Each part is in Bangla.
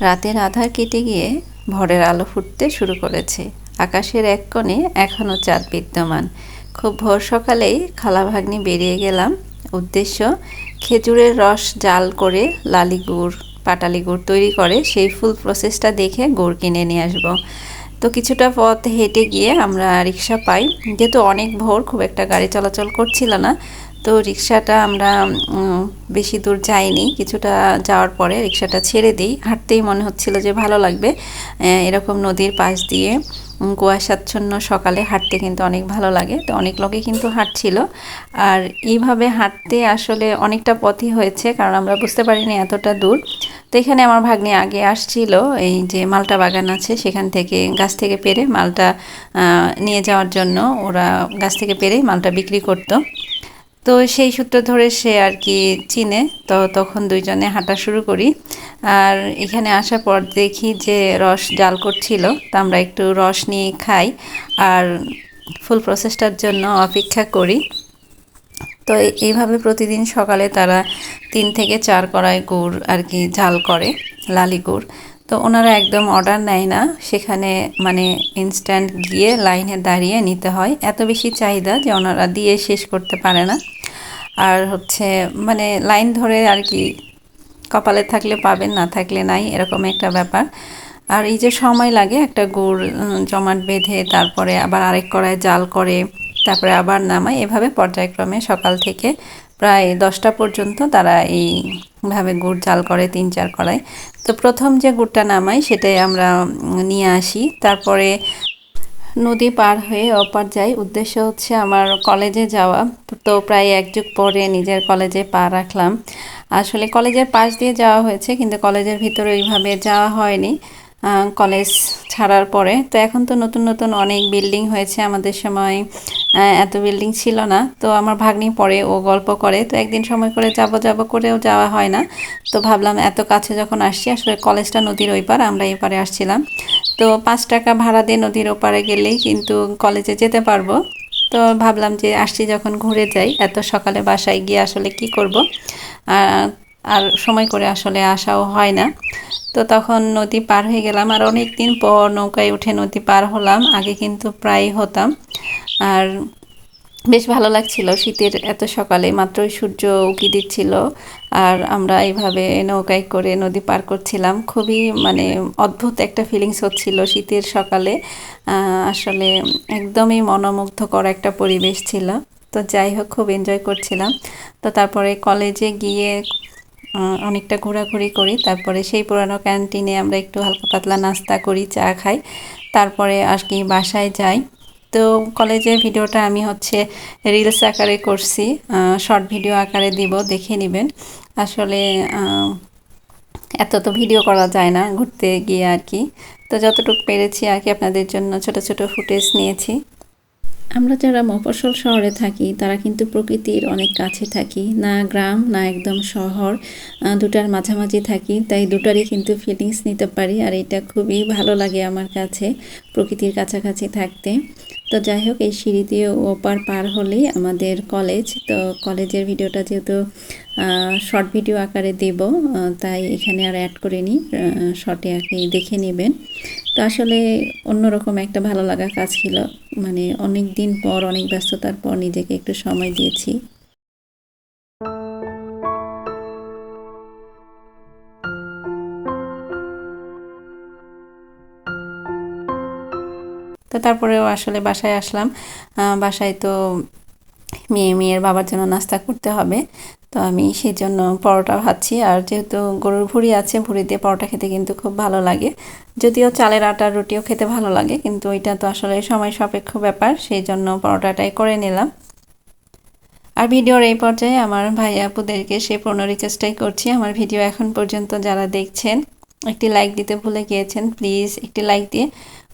রাতের আধার কেটে গিয়ে ভোরের আলো ফুটতে শুরু করেছে। আকাশের এক কোণে এখনও চাঁদ বিদ্যমান। খুব ভোর সকালেই খালা ভাগ্নি বেরিয়ে গেলাম। উদ্দেশ্য, খেজুরের রস জাল করে লালি গুড় পাটালি গুড় তৈরি করে সেই ফুল প্রসেসটা দেখে গুড় কিনে নিয়ে আসব। তো কিছুটা পথ হেঁটে গিয়ে আমরা রিক্সা পাই। যেহেতু অনেক ভোর, খুব একটা গাড়ি চলাচল করছিল না তো রিক্সাটা আমরা বেশি দূর যাইনি। কিছুটা যাওয়ার পরে রিক্সাটা ছেড়ে দিই। হাঁটতেই মনে হচ্ছিল যে ভালো লাগবে। এরকম নদীর পাশ দিয়ে কুয়াশাচ্ছন্ন সকালে হাঁটতে কিন্তু অনেক ভালো লাগে। তো অনেক লোকে কিন্তু হাঁটছিল। আর এইভাবে হাঁটতে আসলে অনেকটা পথই হয়েছে, কারণ আমরা বুঝতে পারিনি এতটা দূর। তো এখানে আমার ভাগ্নে আগে আসছিল, এই যে মালটা বাগান আছে সেখান থেকে গাছ থেকে পেরে মালটা নিয়ে যাওয়ার জন্য। ওরা গাছ থেকে পেরে মালটা বিক্রি করতো। তো সেই সূত্র ধরে সে আর কি চিনে। তো তখন দুইজনে হাঁটা শুরু করি। আর এখানে আসার পর দেখি যে রস জাল করছিল, তা আমরা একটু রস নিয়ে খাই আর ফুল প্রসেসটার জন্য অপেক্ষা করি। তো এইভাবে প্রতিদিন সকালে তারা তিন থেকে চার কড়াই গুড় আর কি ঝাল করে, লালি গুড়। তো ওনারা একদম অর্ডার নেয় না, সেখানে মানে ইনস্ট্যান্ট গিয়ে লাইনে দাঁড়িয়ে নিতে হয়। এত বেশি চাহিদা যে ওনারা দিয়ে শেষ করতে পারে না। আর হচ্ছে মানে লাইন ধরে আর কি কপালে থাকলে পাবেন, না থাকলে নাই, এরকম একটা ব্যাপার। আর এই যে সময় লাগে, একটা গুড় জমাট বেঁধে তারপরে আবার আরেক কড়ায় জাল করে তারপরে আবার নামায়। এভাবে পর্যায়ক্রমে সকাল থেকে প্রায় দশটা পর্যন্ত তারা এইভাবে গুড় জাল করে, তিন চার কড়াই। তো প্রথম যে গুড়টা নামাই, সেটাই আমরা নিয়ে আসি। তারপরে নদী পার হয়ে অপার যাই। উদ্দেশ্য হচ্ছে আমার কলেজে যাওয়া। তো প্রায় এক যুগ পরে নিজের কলেজে পা রাখলাম। আসলে কলেজের পাশ দিয়ে যাওয়া হয়েছে, কিন্তু কলেজের ভিতরে ওইভাবে যাওয়া হয়নি কলেজ ছাড়ার পরে। তো এখন তো নতুন নতুন অনেক বিল্ডিং হয়েছে আমাদের সময় এত বিল্ডিং ছিল না। তো আমার ভাগ্নি পড়ে ও গল্প করে, তো একদিন সময় করে যাব যাব করেও যাওয়া হয় না। তো ভাবলাম এত কাছে যখন আসছি, আসলে কলেজটা নদীর ওই পার আমরা এই পারে আসছিলাম। তো পাঁচ টাকা ভাড়া দিয়ে নদীর ওপারে গেলেই কিন্তু কলেজে যেতে পারব। তো ভাবলাম যে আসছি যখন ঘুরে যাই, এত সকালে বাসায় গিয়ে আসলে কি করব? আর সময় করে আসলে আসাও হয় না। তো তখন নদী পার হয়ে গেলাম আর অনেক দিন পর নৌকায় উঠে নদী পার হলাম, আগে কিন্তু প্রায় হতাম। আর বেশ ভালো লাগছিল শীতের এত সকালে মাত্রই সূর্য উকি দিচ্ছিল আর আমরা এইভাবে নৌকায় করে নদী পার করছিলাম। খুবই মানে অদ্ভুত একটা ফিলিংস হচ্ছিল শীতের সকালে। আসলে একদমই মনোমুগ্ধকর একটা পরিবেশ ছিল। তো যাই হোক, খুব এনজয় করছিলাম। তো তারপরে কলেজে গিয়ে অনেকটা ঘোরাঘুরি করি। তারপরে সেই পুরানো ক্যান্টিনে আমরা একটু হালকা পাতলা নাস্তা করি, চা খাই। তারপরে আর কি বাসায় যাই। তো কলেজের ভিডিওটা আমি হচ্ছে রিলস আকারে করছি শর্ট ভিডিও আকারে দিব, দেখে নেবেন। আসলে এত তো ভিডিও করা যায় না ঘুরতে গিয়ে আর কি। তো যতটুকু পেরেছি আর কি আপনাদের জন্য ছোট ছোট ফুটেজ নিয়েছি। আমরা যারা মফস্বল শহরে থাকি, তারা কিন্তু প্রকৃতির অনেক কাছে থাকি। না গ্রাম, না একদম শহর দুটার মাঝামাঝি থাকি, তাই দুটারই কিন্তু ফিলিংস নিতে পারি। আর এটা খুবই ভালো লাগে আমার কাছে প্রকৃতির কাছাকাছি থাকতে। তো যাই হোক, এই সিঁড়ি দিয়ে ওপার পার হলেই আমাদের কলেজ তো কলেজের ভিডিওটা যেহেতু শর্ট ভিডিও আকারে দেব তাই এখানে আর অ্যাড করে নিই শর্টে আপনি দেখে নেবেন। তো আসলে অন্যরকম একটা ভালো লাগা কাজ ছিল। মানে অনেক দিন পর, অনেক ব্যস্ততার পর নিজেকে একটু সময় দিয়েছি। তো তারপরেও আসলে বাসায় আসলাম। বাসায় তো মেয়ে, মেয়ের বাবার জন্য নাস্তা করতে হবে। তো আমি সেই জন্য পরোটা ভাবছি আর যেহেতু গরুর ভুড়ি আছে, ভুড়ি দিয়ে পরোটা খেতে কিন্তু খুব ভালো লাগে। যদিও চালের আটার রুটিও খেতে ভালো লাগে, কিন্তু ওইটা তো আসলে সময় সাপেক্ষ ব্যাপার সেই জন্য পরোটাটাই করে নিলাম। আর ভিডিওর এই পর্যায়ে আমার ভাই আপুদেরকে সে পূর্ণ রিকোয়েস্টটাই করছি। আমার ভিডিও এখন পর্যন্ত যারা দেখছেন, একটি লাইক দিতে ভুলে গিয়েছেন প্লিজ একটি লাইক দিয়ে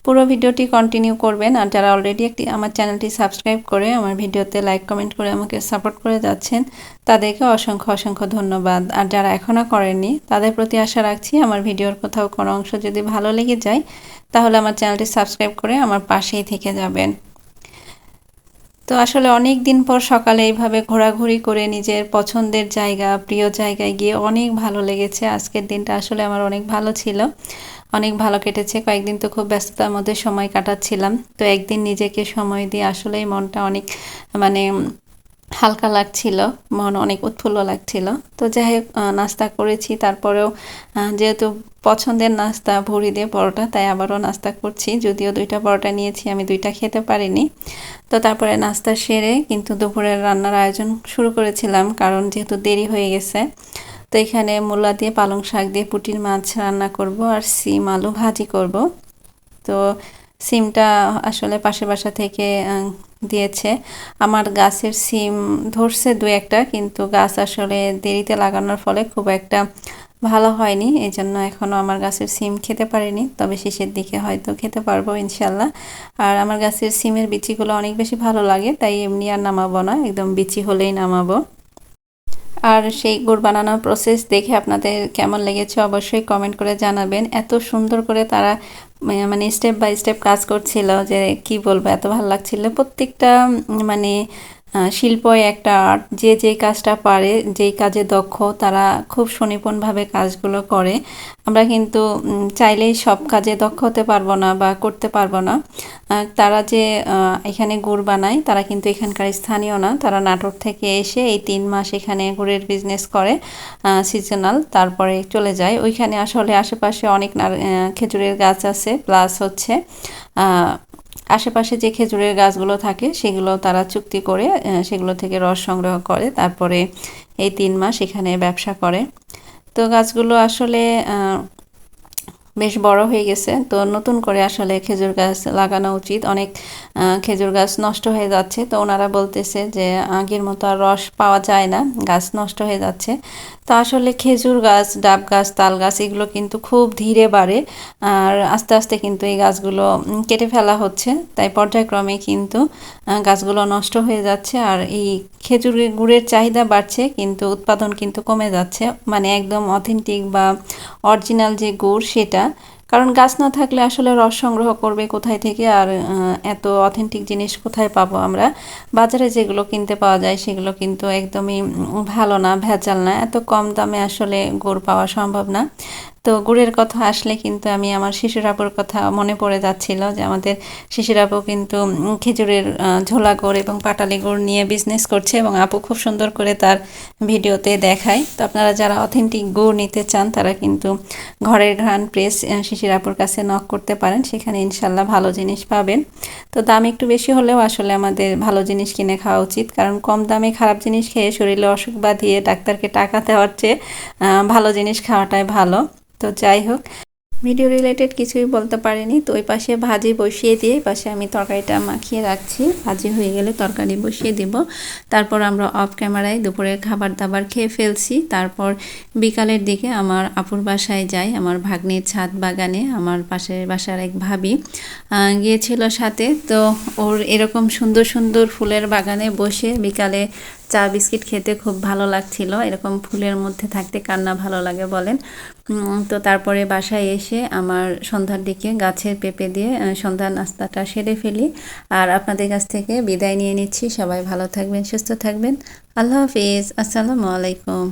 পুরো ভিডিওটি কন্টিনিউ করবেন আর যারা অলরেডি একটি আমার চ্যানেলটি সাবস্ক্রাইব করে আমার ভিডিওতে লাইক কমেন্ট করে আমাকে সাপোর্ট করে যাচ্ছেন, তাদেরকে অসংখ্য অসংখ্য ধন্যবাদ। আর যারা এখনও করেননি, তাদের প্রতি আশা রাখছি আমার ভিডিওর কোথাও কোনো অংশ যদি ভালো লেগে যায়, তাহলে আমার চ্যানেলটি সাবস্ক্রাইব করে আমার পাশেই থেকে যাবেন। তো আসলে অনেক দিন পর সকালে এইভাবে ঘোরাঘুরি করে নিজের পছন্দের জায়গা, প্রিয় জায়গায় গিয়ে অনেক ভালো লেগেছে। আজকের দিনটা আসলে আমার অনেক ভালো ছিল। অনেক ভালো কেটেছে। কয়েকদিন তো খুব ব্যস্ততার মধ্যে সময় কাটাচ্ছিলাম। তো একদিন নিজেকে সময় দিয়ে আসলেই মনটা অনেক মানে হালকা লাগছিল। মন অনেক উৎফুল্ল লাগছিল। তো যাই হোক নাস্তা করেছি। তারপরেও যেহেতু পছন্দের নাস্তা ভরি দিয়ে পরোটা, তাই আবারও নাস্তা করছি। যদিও দুইটা পরোটা নিয়েছি, আমি দুইটা খেতে পারিনি। তো তারপরে নাস্তা সেরে কিন্তু দুপুরের রান্নার আয়োজন শুরু করেছিলাম। কারণ যেহেতু দেরি হয়ে গেছে তো এখানে মূলা দিয়ে পালং শাক দিয়ে পুটির মাছ রান্না করব আর সিম আলু ভাজি করব। তো সিমটা আসলে পাশে বাসা থেকে দিয়েছে। আমার গাছের সিম ধরছে দু একটা, কিন্তু গাছ আসলে দেরিতে লাগানোর ফলে খুব একটা ভালো হয়নি। এই জন্য এখনও আমার গাছের সিম খেতে পারিনি। তবে শেষের দিকে হয়তো খেতে পারব, ইনশাল্লাহ। আর আমার গাছের সিমের বিচিগুলো অনেক বেশি ভালো লাগে, তাই এমনি আর নামাবো না। একদম বিচি হলেই নামাবো। আর সেই গুড় বানানোর প্রসেস দেখে আপনাদের কেমন লেগেছে অবশ্যই কমেন্ট করে জানাবেন। এত সুন্দর করে তারা মানে স্টেপ বাই স্টেপ কাজ করছিল যে কি বলব, এত ভালো লাগছিল। প্রত্যেকটা মানে শিল্পই একটা আর্ট যে যে কাজটা পারে, যেই কাজে দক্ষ, তারা খুব সুনিপুণভাবে কাজগুলো করে। আমরা কিন্তু চাইলেই সব কাজে দক্ষ হতে পারব না বা করতে পারব না। তারা যে এখানে গুড় বানায়, তারা কিন্তু এখানকার স্থানীয় না। তারা নাটোর থেকে এসে এই তিন মাস এখানে গুড়ের বিজনেস করে সিজনাল তারপরে চলে যায়। ওইখানে আসলে আশেপাশে অনেক খেজুরের গাছ আছে প্লাস হচ্ছে আশেপাশে যে খেজুরের গাছগুলো থাকে, সেগুলো তারা চুক্তি করে সেগুলো থেকে রস সংগ্রহ করে, তারপরে এই তিন মাস এখানে ব্যবসা করে। তো গাছগুলো আসলে বেশ বড় হয়ে গেছে। তো নতুন করে আসলে খেজুর গাছ লাগানো উচিত। অনেক খেজুর গাছ নষ্ট হয়ে যাচ্ছে। তো ওনারা বলতেছে যে, আগের মতো আর রস পাওয়া যায় না। গাছ নষ্ট হয়ে যাচ্ছে। তো আসলে খেজুর গাছ, ডাব গাছ, তাল গাছ এগুলো কিন্তু খুব ধীরে বাড়ে। আর আস্তে আস্তে কিন্তু এই গাছগুলো কেটে ফেলা হচ্ছে। তাই পর্যায়ক্রমে কিন্তু গাছগুলো নষ্ট হয়ে যাচ্ছে। আর এই খেজুর গুড়ের চাহিদা বাড়ছে, কিন্তু উৎপাদন কিন্তু কমে যাচ্ছে। মানে একদম অথেন্টিক বা অরিজিনাল যে গুড়, সেটা কারণ গাছ না থাকলে আসলে রস সংগ্রহ করবে কোথায় থেকে আর এত অথেন্টিক জিনিস কোথায় পাবো আমরা? বাজারে যেগুলো কিনতে পাওয়া যায় সেগুলো কিন্তু একদমই ভালো না, ভেজাল না। এত কম দামে আসলে গুড় পাওয়া সম্ভব না। তো গুড়ের কথা আসলে কিন্তু আমি আমার শিশুর আপুর কথা মনে পড়ে যাচ্ছিল যে আমাদের শিশুর আপু কিন্তু খেজুরের ঝোলা গুড় এবং পাটালি গুড় নিয়ে বিজনেস করছে এবং আপু খুব সুন্দর করে তার ভিডিওতে দেখায়। তো আপনারা যারা অথেন্টিক গুড় নিতে চান, তারা কিন্তু ঘরের ঘ্রাণ প্রেস শিশির আপুর কাছে নক করতে পারেন। সেখানে ইনশাল্লাহ ভালো জিনিস পাবেন। তো দাম একটু বেশি হলেও আসলে আমাদের ভালো জিনিস কিনে খাওয়া উচিত। কারণ কম দামে খারাপ জিনিস খেয়ে শরীরে অসুখ বাঁধিয়ে ডাক্তারকে টাকা দেওয়ার চেয়ে ভালো জিনিস খাওয়াটাই ভালো। তো যাই হোক ভিডিও রিলেটেড কিছুই বলতে পারিনি। তো ওই পাশে ভাজি বসিয়ে দিয়ে পাশে আমি তরকারিটা মাখিয়ে রাখছি। ভাজি হয়ে গেলে তরকারি বসিয়ে দিব। তারপর আমরা অফ ক্যামেরায় দুপুরে খাবার দাবার খেয়ে ফেলছি। তারপর বিকালের দিকে আমার আপুর বাসায় যাই। আমার ভাগ্নের ছাদ বাগানে, আমার পাশের বাসার এক ভাবি গিয়েছিল সাথে। তো ওর এরকম সুন্দর সুন্দর ফুলের বাগানে বসে বিকালে চা বিস্কিট খেতে খুব ভালো লাগছিল। এরকম ফুলের মধ্যে থাকতে কান্না ভালো লাগে বলেন। তো তারপরে বাসায় এসে আমার সন্ধ্যার দিকে গাছের পেঁপে দিয়ে সন্ধ্যা নাস্তাটা সেরে ফেলি। আর আপনাদের কাছ থেকে বিদায় নিয়ে নিচ্ছি। সবাই ভালো থাকবেন, সুস্থ থাকবেন। আল্লাহ হাফিজ। আসসালামু আলাইকুম।